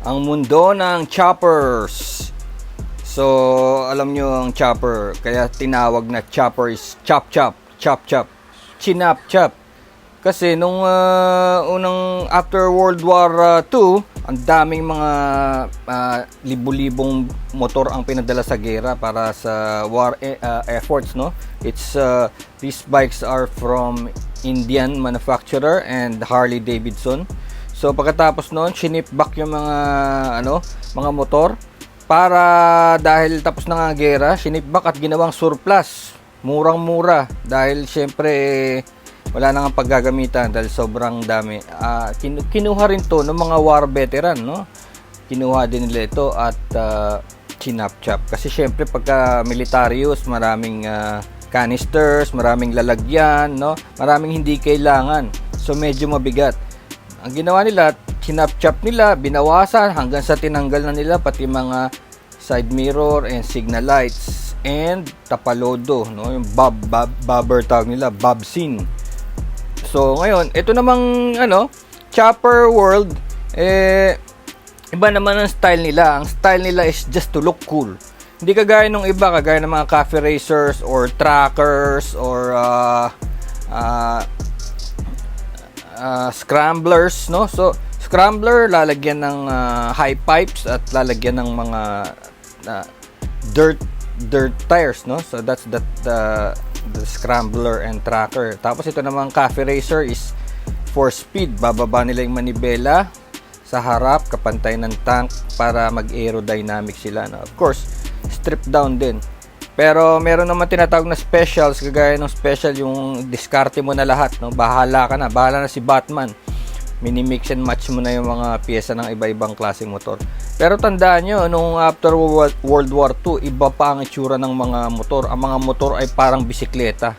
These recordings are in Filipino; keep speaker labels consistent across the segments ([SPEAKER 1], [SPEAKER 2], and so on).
[SPEAKER 1] ang mundo ng choppers. So, alam nyo ang chopper, kaya tinawag na chopper is chop chop, chop chop, chinap chop. Kasi nung ah, unang after World War II, ang daming mga ah, libu-libong motor ang pinadala sa gera para sa war e- ah, efforts, no? It's ah, these bikes are from Indian manufacturer and Harley Davidson. So pagkatapos noon, shinip back yung mga ano, mga motor para dahil tapos na nga gera, shinip back at ginawang surplus. Murang-mura dahil syempre eh, wala na nga paggagamitan dahil sobrang dami. Ah, kinu- kinuha rin to ng mga war veteran, no? Kinuha din nila ito at uh, chinap-chap. Kasi syempre pagka military use, maraming ah, canisters, maraming lalagyan, no? Maraming hindi kailangan. So medyo mabigat. Ang ginawa nila, chinap-chap nila, binawasan hanggang sa tinanggal na nila pati mga side mirror and signal lights and tapalodo, no? Yung bob, bob bobber tawag nila, bob scene. So, ngayon, ito namang ano, Chopper World eh iba naman ang style nila. Ang style nila is just to look cool. Hindi kagaya nung iba, kagaya ng mga cafe racers or trackers or uh, uh, uh, scramblers, no? So, scrambler lalagyan ng uh, high pipes at lalagyan ng mga uh, dirt dirt tires, no? So that's that the the scrambler and tracker. Tapos ito namang cafe racer is for speed. Bababa nila yung manibela sa harap kapantay ng tank para mag-aerodynamic sila. No? Of course, strip down din. Pero meron naman tinatawag na specials, kagaya ng special yung diskarte mo na lahat, no? Bahala ka na, bahala na si Batman. Mini-mix and match mo na yung mga pyesa ng iba-ibang klaseng motor. Pero tandaan nyo, nung after Wo- World War II, iba pa ang itsura ng mga motor. Ang mga motor ay parang bisikleta.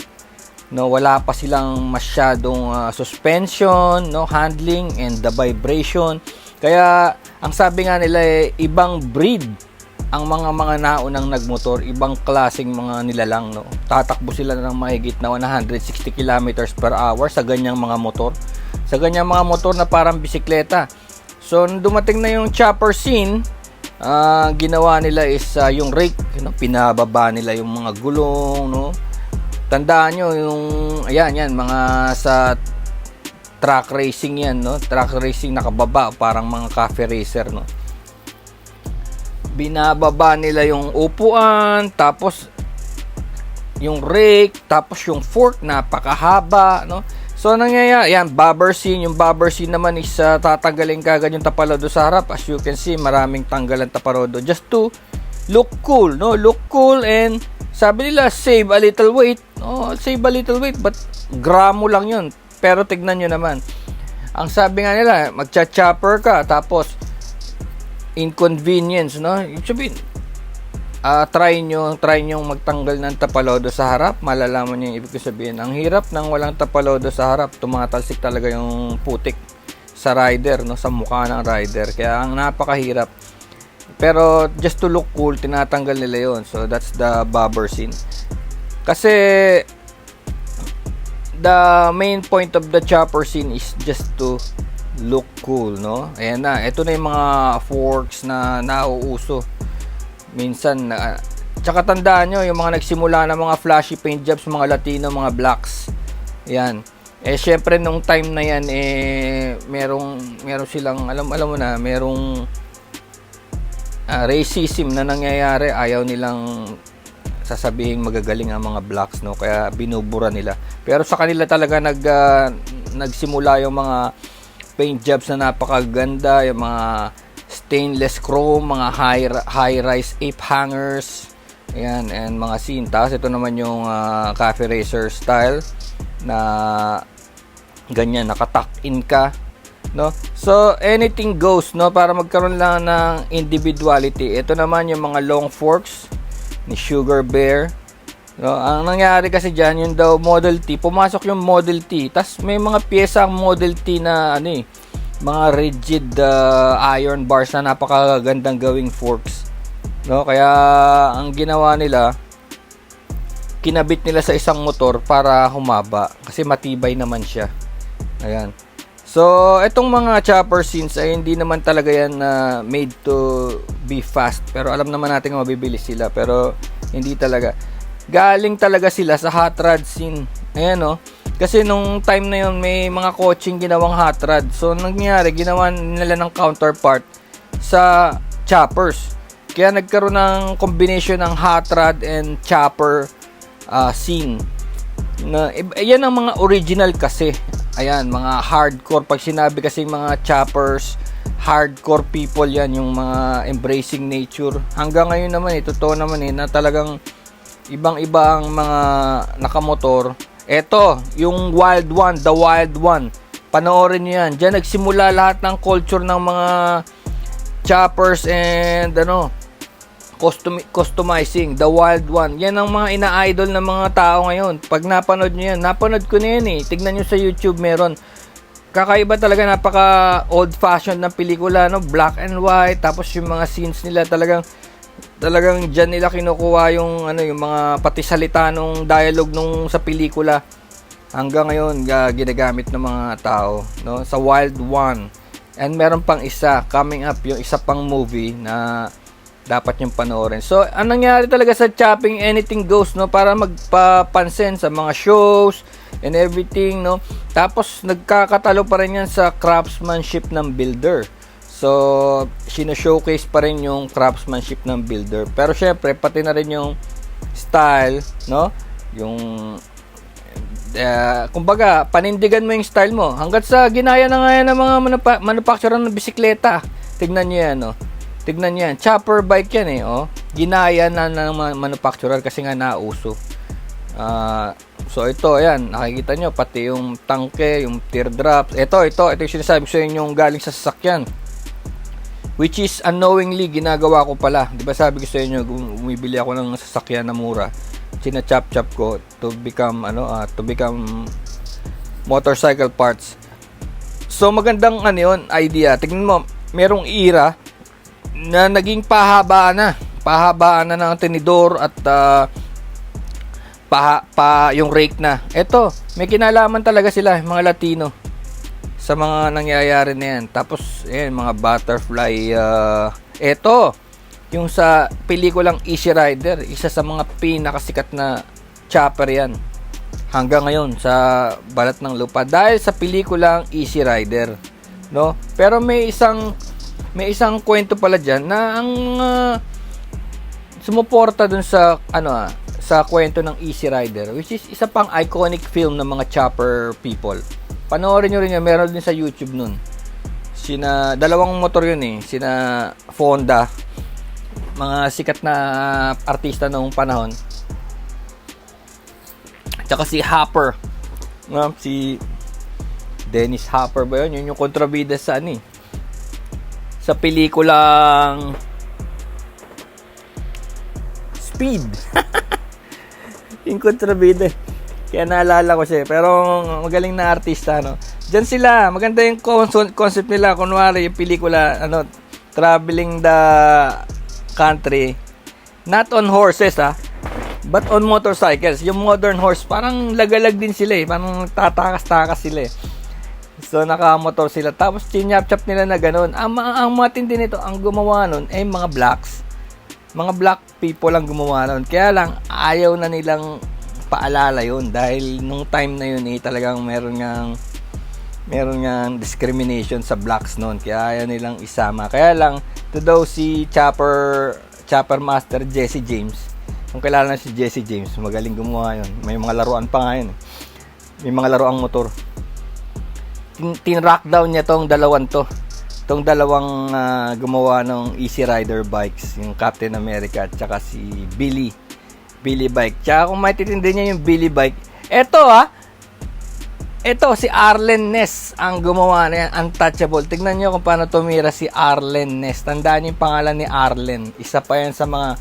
[SPEAKER 1] No, wala pa silang masyadong ah, suspension, no, handling and the vibration. Kaya ang sabi nga nila eh, ibang breed ang mga mga naunang nagmotor, ibang klaseng mga nilalang, no. Tatakbo sila ng mahigit na 160 kilometers per hour sa ganyang mga motor. Sa ganyang mga motor na parang bisikleta. So, dumating na yung chopper scene, ah, ginawa nila is ah, yung rake, you know, pinababa nila yung mga gulong, no. Tandaan nyo yung, ayan, yan, mga sa track racing yan, no? Track racing nakababa, parang mga cafe racer, no? Binababa nila yung upuan, tapos yung rake, tapos yung fork, napakahaba, no? So, nangyayari, yan, bobber scene. Yung bobber scene naman is uh, tatanggalin kagad yung tapalodo sa harap. As you can see, maraming tanggalan taparodo. Just to look cool, no? Look cool and sabi nila, save a little weight. Oh, save a little weight, but gramo lang yun. Pero tignan nyo naman. Ang sabi nga nila, magcha-chopper ka, tapos inconvenience, no? Ibig sabihin, ah try nyo, try nyo magtanggal ng tapalodo sa harap, malalaman nyo yung ibig sabihin. Ang hirap ng walang tapalodo sa harap, tumatalsik talaga yung putik sa rider, no? Sa mukha ng rider. Kaya ang napakahirap. Pero just to look cool, tinatanggal nila yon So that's the bobber scene. Kasi the main point of the chopper scene is just to look cool, no? Ayan na, ito na yung mga forks na nauuso. Minsan, na, tsaka tandaan nyo, yung mga nagsimula na mga flashy paint jobs, mga Latino, mga blacks. Ayan. Eh, syempre, nung time na yan, eh, merong, merong silang, alam, alam mo na, merong ah, racism na nangyayari. Ayaw nilang sasabihin magagaling ang mga blacks no kaya binubura nila pero sa kanila talaga nag ah, nagsimula yung mga paint jobs na napakaganda yung mga stainless chrome mga high high rise ape hangers ayan and mga scene tapos ito naman yung ah, cafe racer style na ganyan nakatuck in ka no? So anything goes no? Para magkaroon lang ng individuality. Ito naman yung mga long forks ni Sugar Bear. No, ang nangyari kasi diyan yung daw Model T, pumasok yung Model T. tas may mga piyesa ang Model T na ano eh, mga rigid uh, iron bars na napakagandang gawing forks. No, kaya ang ginawa nila kinabit nila sa isang motor para humaba kasi matibay naman siya. Ayan. So, itong mga chopper scenes ay hindi naman talaga yan na made to be fast. Pero alam naman natin kung mabibilis sila. Pero hindi talaga. Galing talaga sila sa hot rod scene. Ayan oh. Kasi nung time na yun, may mga coaching ginawang hot rod. So, nangyari, ginawa nila ng counterpart sa choppers. Kaya nagkaroon ng combination ng hot rod and chopper ah, scene. Na yan ang mga original kasi. Ayan mga hardcore. Pag sinabi kasi mga choppers hardcore people yan yung mga embracing nature. Hanggang ngayon naman eh totoo naman eh na talagang ibang iba ang mga nakamotor eto yung wild one the wild one panoorin nyo yan dyan nagsimula lahat ng culture ng mga choppers and ano custom, customizing, the wild one. Yan ang mga ina-idol ng mga tao ngayon. Pag napanood nyo yan, napanood ko na yan eh. Tignan nyo sa YouTube, meron. Kakaiba talaga, napaka old fashioned ng pelikula, no? Black and white, tapos yung mga scenes nila talagang talagang diyan nila kinukuha yung ano yung mga pati salita nung dialogue nung sa pelikula hanggang ngayon ga, ginagamit ng mga tao no sa Wild One and meron pang isa coming up yung isa pang movie na dapat yung panoorin. So, anong nangyari talaga sa chopping anything goes, no? Para magpapansin sa mga shows and everything, no? Tapos, nagkakatalo pa rin yan sa craftsmanship ng builder. So, sino-showcase pa rin yung craftsmanship ng builder. Pero, syempre, pati na rin yung style, no? Yung uh, kumbaga, panindigan mo yung style mo. Hanggat sa ginaya na nga yan ng mga manupa- manufacturer ng bisikleta. Tignan nyo yan, no? Tignan nyo yan. Chopper bike yan eh, oh. Ginaya na ng mga manufacturer kasi nga nauso. Ah, so ito, ayan, nakikita nyo, pati yung tangke, yung teardrops. Ito, ito, ito yung sinasabi ko sa inyo yung galing sa sasakyan. Which is unknowingly ginagawa ko pala. 'Di ba sabi ko sa inyo, bumibili ako ng sasakyan na mura. China-chop-chop ko to become ano, ah, to become motorcycle parts. So magandang ano yun, idea. Tingnan mo, merong era na naging pahabaan na. Pahabaan na ng tinidor at ah, pa, pa yung rake na. Ito, may kinalaman talaga sila, mga Latino sa mga nangyayari na yan. Tapos, ayan, mga butterfly. Uh, eto, yung sa pelikulang Easy Rider, isa sa mga pinakasikat na chopper yan. Hanggang ngayon sa balat ng lupa dahil sa pelikulang Easy Rider, no? Pero may isang may isang kwento pala diyan na ang uh, sumuporta dun sa ano ah, sa kwento ng Easy Rider which is isa pang iconic film ng mga chopper people. Panoorin nyo rin yan, meron din sa YouTube nun. Sina, dalawang motor yun eh, sina Fonda, mga sikat na artista noong panahon. Tsaka si Hopper, no? si Dennis Hopper ba yun? Yun yung kontrabida sa ano eh. Sa pelikulang Speed. yung kontrabida. Kaya naalala ko siya. Pero magaling na artista, no? Diyan sila. Maganda yung concept, nila. Kunwari, yung pelikula, ano, traveling the country. Not on horses, ha? But on motorcycles. Yung modern horse, parang lagalag din sila, eh. Parang tatakas-takas sila, eh. So, nakamotor sila. Tapos, chinyap-chap nila na ganun. Ang, ang matindi nito, ang gumawa nun, ay mga blacks. Mga black people ang gumawa nun. Kaya lang, ayaw na nilang paalala yun. Dahil nung time na yun eh talagang meron ngang meron ngang discrimination sa blacks noon kaya ayaw nilang isama. Kaya lang to daw si Chopper Chopper Master Jesse James. Kung kilala na si Jesse James magaling gumawa yun. May mga laruan pa nga yun may mga laruang motor. Tin, tin-rock down niya tong dalawan to. Tong dalawang uh, gumawa ng Easy Rider bikes. Yung Captain America at saka si Billy Billy Bike. Tsaka kung matitindi niya yung Billy Bike, eto ha, eto si Arlen Ness ang gumawa na yan, untouchable. Tignan niyo kung paano tumira si Arlen Ness. Tandaan niyo yung pangalan ni Arlen. Isa pa yan sa mga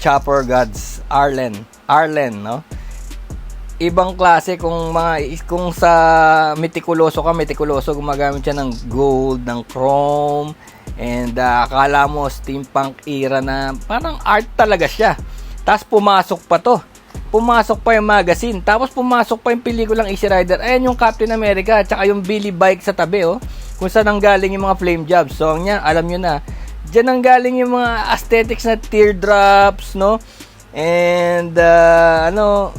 [SPEAKER 1] chopper gods. Arlen. Arlen, no? Ibang klase kung mga kung sa metikuloso ka, metikuloso gumagamit siya ng gold, ng chrome, and uh, akala mo steampunk era na parang art talaga siya. Tapos pumasok pa to. pumasok pa yung magazine. Tapos pumasok pa yung pelikulang Easy Rider. Ayan yung Captain America, tsaka yung Billy Bike sa tabi, oh. Kung saan ang galing yung mga flame jobs. So, ang yan, alam nyo na. Diyan ang galing yung mga aesthetics na teardrops, no? And, uh, ano,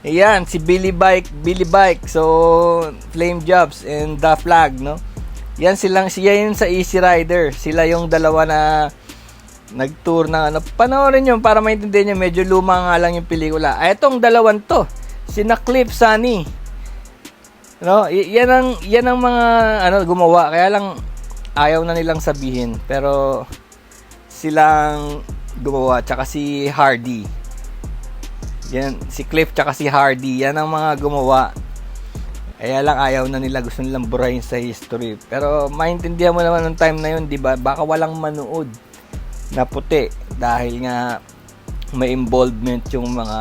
[SPEAKER 1] Ayan, si Billy Bike, Billy Bike. So, Flame Jobs and The Flag, no? Yan silang, siya yun sa Easy Rider. Sila yung dalawa na nag-tour ng ano. Panoorin nyo para maintindihan nyo, medyo luma nga lang yung pelikula. Ah, etong dalawan to, sina Cliff Sunny. No, yan ang yan ang mga ano gumawa. Kaya lang ayaw na nilang sabihin, pero silang gumawa tsaka si Hardy. Yan, si Cliff tsaka si Hardy, yan ang mga gumawa. Kaya lang ayaw na nila, gusto nilang burahin sa history. Pero maintindihan mo naman ng time na yun, di ba? Baka walang manood na puti dahil nga may involvement yung mga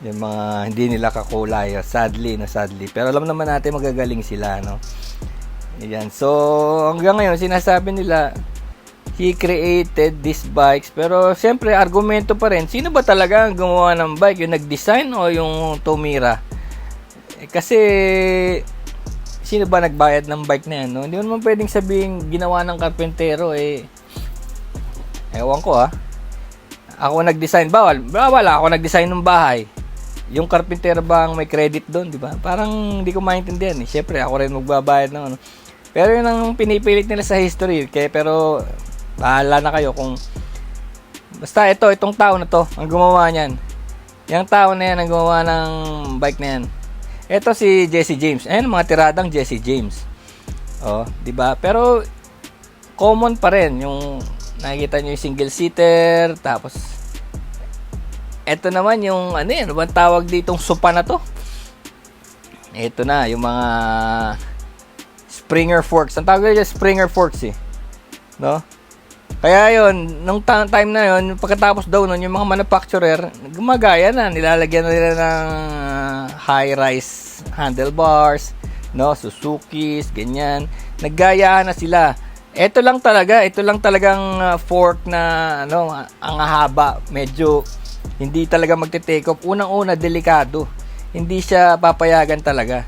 [SPEAKER 1] yung mga hindi nila kakulay. Sadly, no, sadly. Pero alam naman natin magagaling sila, no? Yan. So, hanggang ngayon, sinasabi nila, he created these bikes. Pero, siyempre, argumento pa rin. Sino ba talaga ang gumawa ng bike? Yung nag-design o yung tumira? Eh, kasi, sino ba nagbayad ng bike na yan? No? Hindi mo naman pwedeng sabihin ginawa ng karpentero. Eh, ewan ko ha. Ako nag-design. Bawal. Bawal ako nag-design ng bahay. Yung carpenter ba ang may credit doon, di ba? Parang hindi ko maintindihan eh. Siyempre, ako rin magbabayad ng ano. Pero yun ang pinipilit nila sa history. Kaya, pero, bahala na kayo kung basta ito, itong tao na to, ang gumawa niyan. Yung tao na yan ang gumawa ng bike na yan. Ito si Jesse James. Ayan, mga tiradang Jesse James. Oh, 'di ba? Pero common pa rin yung nakikita niyo yung single seater, tapos ito naman yung ano yan, ano tawag ditong sopa na to? Ito na, yung mga Springer forks. Ang tawag nila Springer forks eh. No? Kaya yon nung time na yon pagkatapos daw nun, yung mga manufacturer, gumagaya na, nilalagyan na nila ng high-rise handlebars, no, Suzuki's, ganyan. Naggayahan na sila. Ito lang talaga, ito lang talagang uh, fork na ano, ang haba, medyo hindi talaga magte-take off. Unang-una delikado. Hindi siya papayagan talaga.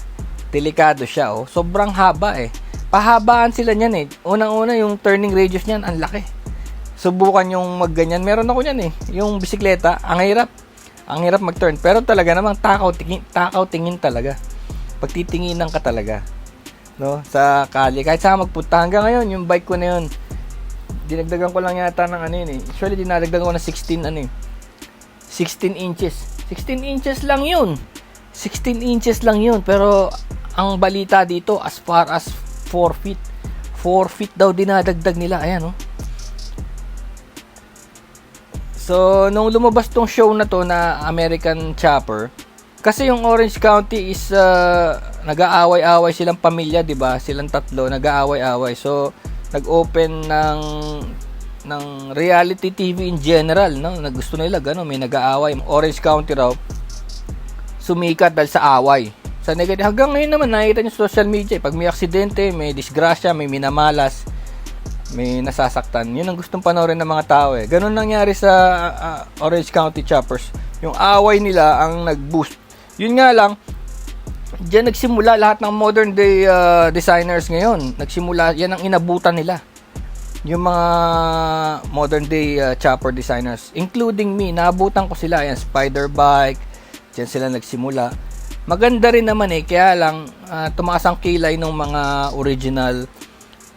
[SPEAKER 1] Delikado siya, oh. Sobrang haba eh. Pahabaan sila niyan eh. Unang-una yung turning radius niyan, ang laki. Subukan yung magganyan. Meron ako niyan eh. Yung bisikleta, ang hirap. Ang hirap mag-turn. Pero talaga namang takaw tingin, takaw tingin talaga. Pagtitinginan ka talaga. No? Sa kali. Kahit saan magpunta. Hanggang ngayon, yung bike ko na yun, dinagdagan ko lang yata ng ano yun eh. Actually, dinadagdagan ko ng 16 ano eh. 16 inches. 16 inches lang yun. 16 inches lang yun. Pero, ang balita dito, as far as 4 feet. 4 feet daw dinadagdag nila. Ayan, oh. So, nung lumabas tong show na to na American Chopper, kasi yung Orange County is uh, nag-aaway-away silang pamilya, 'di ba? Silang tatlo nag-aaway-away. So, nag-open ng ng reality TV in general, no? Na gusto nila gano, may nag-aaway. Orange County raw sumikat dahil sa away. Sa negative, hanggang ngayon naman nakikita niyo sa social media, pag may aksidente, may disgrasya, may minamalas, may nasasaktan. Yun ang gustong panoorin ng mga tao eh. Ganun nangyari sa uh, Orange County Choppers. Yung away nila ang nag-boost. Yun nga lang, diyan nagsimula lahat ng modern day uh, designers ngayon. Nagsimula, yan ang inabutan nila. Yung mga modern day uh, chopper designers, including me, naabutan ko sila. Yan, Spider Bike, diyan sila nagsimula. Maganda rin naman eh, kaya lang uh, tumaas ang kilay ng mga original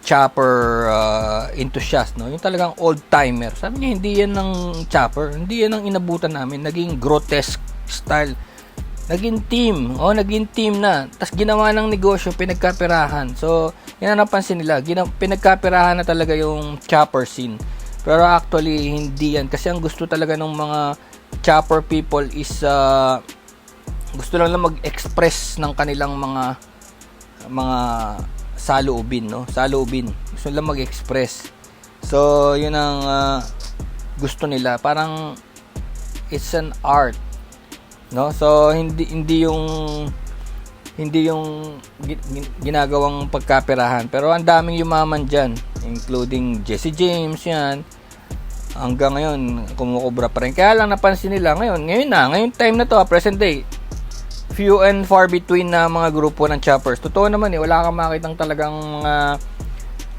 [SPEAKER 1] chopper uh, enthusiast, no? Yung talagang old timer. Sabi niya, hindi yan ng chopper. Hindi yan ang inabutan namin. Naging grotesque style. Naging team. Oh, naging team na. Tapos ginawa ng negosyo, pinagkapirahan. So, yan ang napansin nila. Gina- pinagkapirahan na talaga yung chopper scene. Pero actually, hindi yan. Kasi ang gusto talaga ng mga chopper people is uh, gusto lang lang mag-express ng kanilang mga mga saloobin, no? Saloobin. Gusto lang mag-express. So, yun ang uh, gusto nila. Parang it's an art. No? So, hindi hindi yung hindi yung ginagawang pagkaperahan. Pero ang daming yumaman diyan, including Jesse James 'yan. hanggang ngayon kumukubra pa rin. Kaya lang napansin nila ngayon, ngayon na, ngayon time na to, ah, present day. Few and far between na mga grupo ng choppers. Totoo naman eh, wala kang makitang talagang mga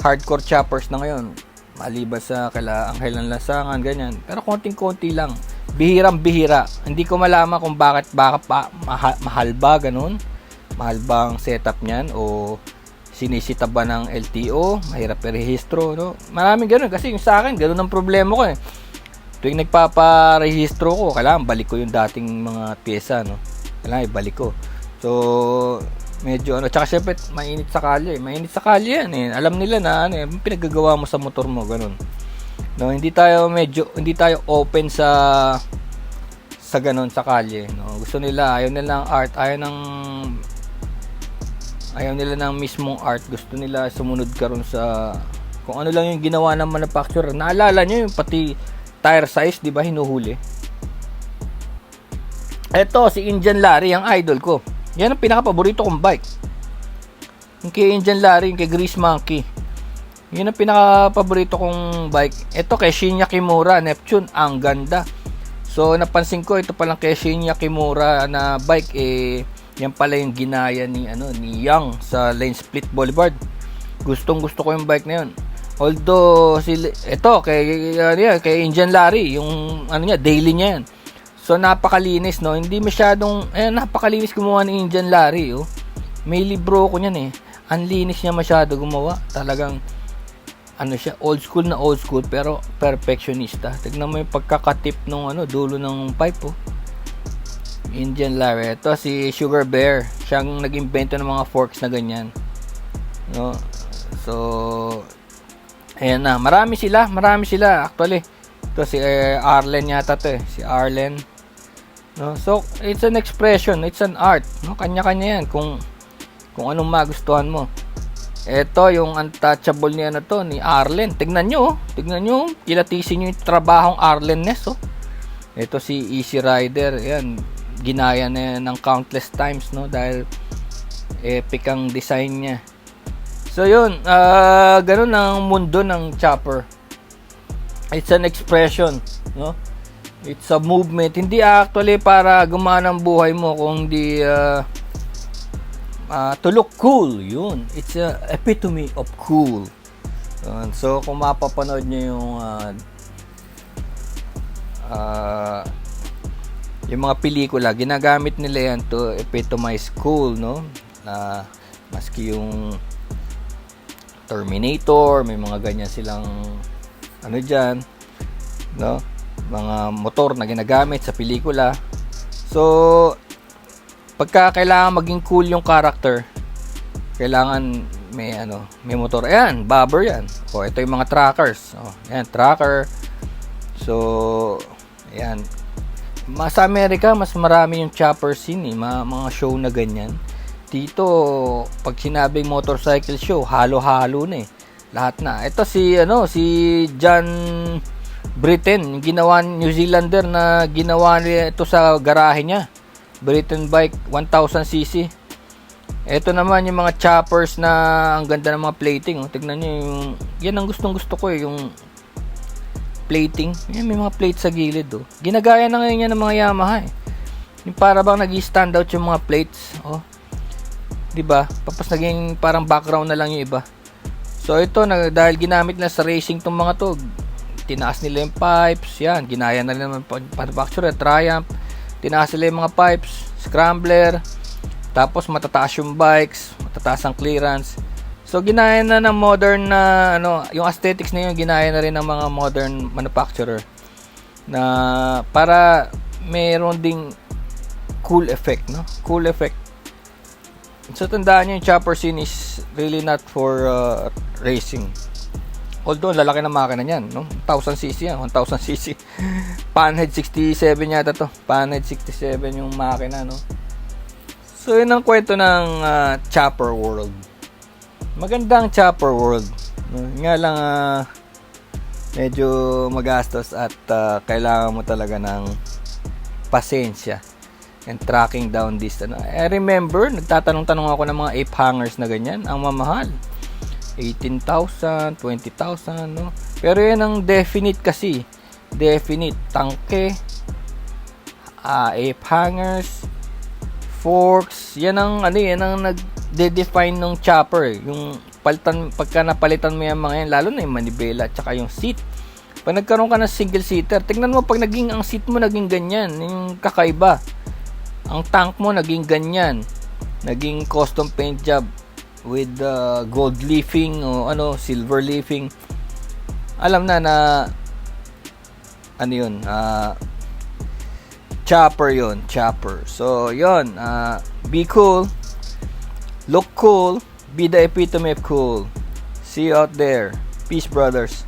[SPEAKER 1] hardcore choppers na ngayon. Maliban sa kala Angel ng Lasangan, ganyan. Pero konting-konti lang. Bihirang bihira. Hindi ko malaman kung bakit baka pa, mahal, mahal ba ganun. Mahal ba ang setup niyan o sinisita ba ng LTO, mahirap i-rehistro, no? Maraming ganun kasi yung sa akin, ganun ang problema ko eh. Tuwing nagpaparehistro ko, kailangan balik ko yung dating mga pyesa, no? Kailangan ibalik ko. So, medyo ano, tsaka syempre mainit sa kalye, mainit sa kalye yan eh. Alam nila na ano, eh, pinaggagawa mo sa motor mo, ganun. No, hindi tayo medyo hindi tayo open sa sa ganun sa kalye, no. Gusto nila, ayaw nila ng art, ayaw ng ayaw nila ng mismong art. Gusto nila sumunod ka ron sa kung ano lang yung ginawa ng manufacturer. Naalala nyo yung pati tire size di ba hinuhuli? Eto si Indian Larry ang idol ko. Yan ang pinaka paborito kong bike. Yung kay Indian Larry yung kay Grease Monkey yun ang pinaka paborito kong bike eto kay Shinya Kimura Neptune ang ganda so napansin ko ito palang kay Shinya Kimura na bike eh yan pala yung ginaya ni ano ni Young sa Lane Split Boulevard. Gustong gusto ko yung bike na yun. Although si ito kay ano yan, kay Indian Larry, yung ano niya, daily niya yan. So napakalinis no, hindi masyadong eh napakalinis gumawa ni Indian Larry oh. May libro ko niyan eh. Ang linis niya masyado gumawa. Talagang ano siya, old school na old school pero perfectionista. Tignan mo yung pagkakatip nung ano, dulo ng pipe oh. Indian Larry. Ito si Sugar Bear. Siyang nag-invento ng mga forks na ganyan. No? So, ayan na. Marami sila. Marami sila. Actually, ito si uh, Arlen yata to eh. Si Arlen. No? So, it's an expression. It's an art. No? Kanya-kanya yan. Kung, kung anong magustuhan mo. Ito, yung untouchable niya na to, ni Arlen. Tignan nyo, oh. Tignan nyo. Kilatisin nyo yung trabahong Arlen-ness, oh. Ito si Easy Rider. Yan ginaya na ng countless times no dahil epic ang design niya. So yun, uh, ganun ang mundo ng chopper. It's an expression, no? It's a movement. Hindi actually para gumana ang buhay mo kung di uh, uh, to look cool. Yun. It's a epitome of cool. Yun. So kung mapapanood niyo yung uh, uh, yung mga pelikula, ginagamit nila yan to epitomize cool, no? Na maski yung Terminator, may mga ganyan silang ano diyan, no? Mga motor na ginagamit sa pelikula. So, pagka kailangan maging cool yung character, kailangan may ano, may motor. Ayan, bobber yan. O, ito yung mga trackers. O, ayan, tracker. So, ayan, mas sa Amerika, mas marami yung chopper scene, eh, mga, mga show na ganyan. Dito, pag sinabing motorcycle show, halo-halo na eh. Lahat na. Ito si, ano, si John Britain, yung ginawa New Zealander na ginawa niya ito sa garahe niya. Britain bike 1000cc. Ito naman yung mga choppers na ang ganda ng mga plating. Oh. Tignan niyo yung yan ang gustong gusto ko eh, yung plating. Yan, may mga plates sa gilid, oh. Ginagaya na ngayon yan ng mga Yamaha, eh. Yung para bang nag-stand out yung mga plates, oh. 'Di ba? Tapos naging parang background na lang yung iba. So ito na dahil ginamit na sa racing tong mga to, tinaas nila yung pipes, yan, ginaya na nila ng manufacturer, Triumph, tinaas nila yung mga pipes, scrambler, tapos matataas yung bikes, matataas ang clearance. So ginaya na ng modern na ano, yung aesthetics na yun ginaya na rin ng mga modern manufacturer na para mayroon ding cool effect, no? Cool effect. So tandaan niyo yung chopper scene is really not for uh, racing. Although lalaki ng makina niyan, no? 1000cc yan, 1000cc. Panhead 67 yata to. Panhead 67 yung makina, no? So yun ang kwento ng uh, chopper world magandang chopper world. Nga lang uh, medyo magastos at uh, kailangan mo talaga ng pasensya and tracking down this ano. I remember, nagtatanong-tanong ako ng mga ape hangers na ganyan, ang mamahal. 18,000, 20,000, no? Pero yan ang definite kasi. definite tangke uh, ape hangers forks yan ang ano yan ang nag-define ng chopper eh. yung palitan pagka napalitan mo yung mga yan lalo na yung manibela tsaka yung seat pag nagkaroon ka ng single seater tingnan mo pag naging ang seat mo naging ganyan yung kakaiba ang tank mo naging ganyan naging custom paint job with uh, gold leafing o ano silver leafing. Alam na na ano yun ah chopper yun chopper. So yun ah be cool look cool be the epitome of cool. See you out there. Peace brothers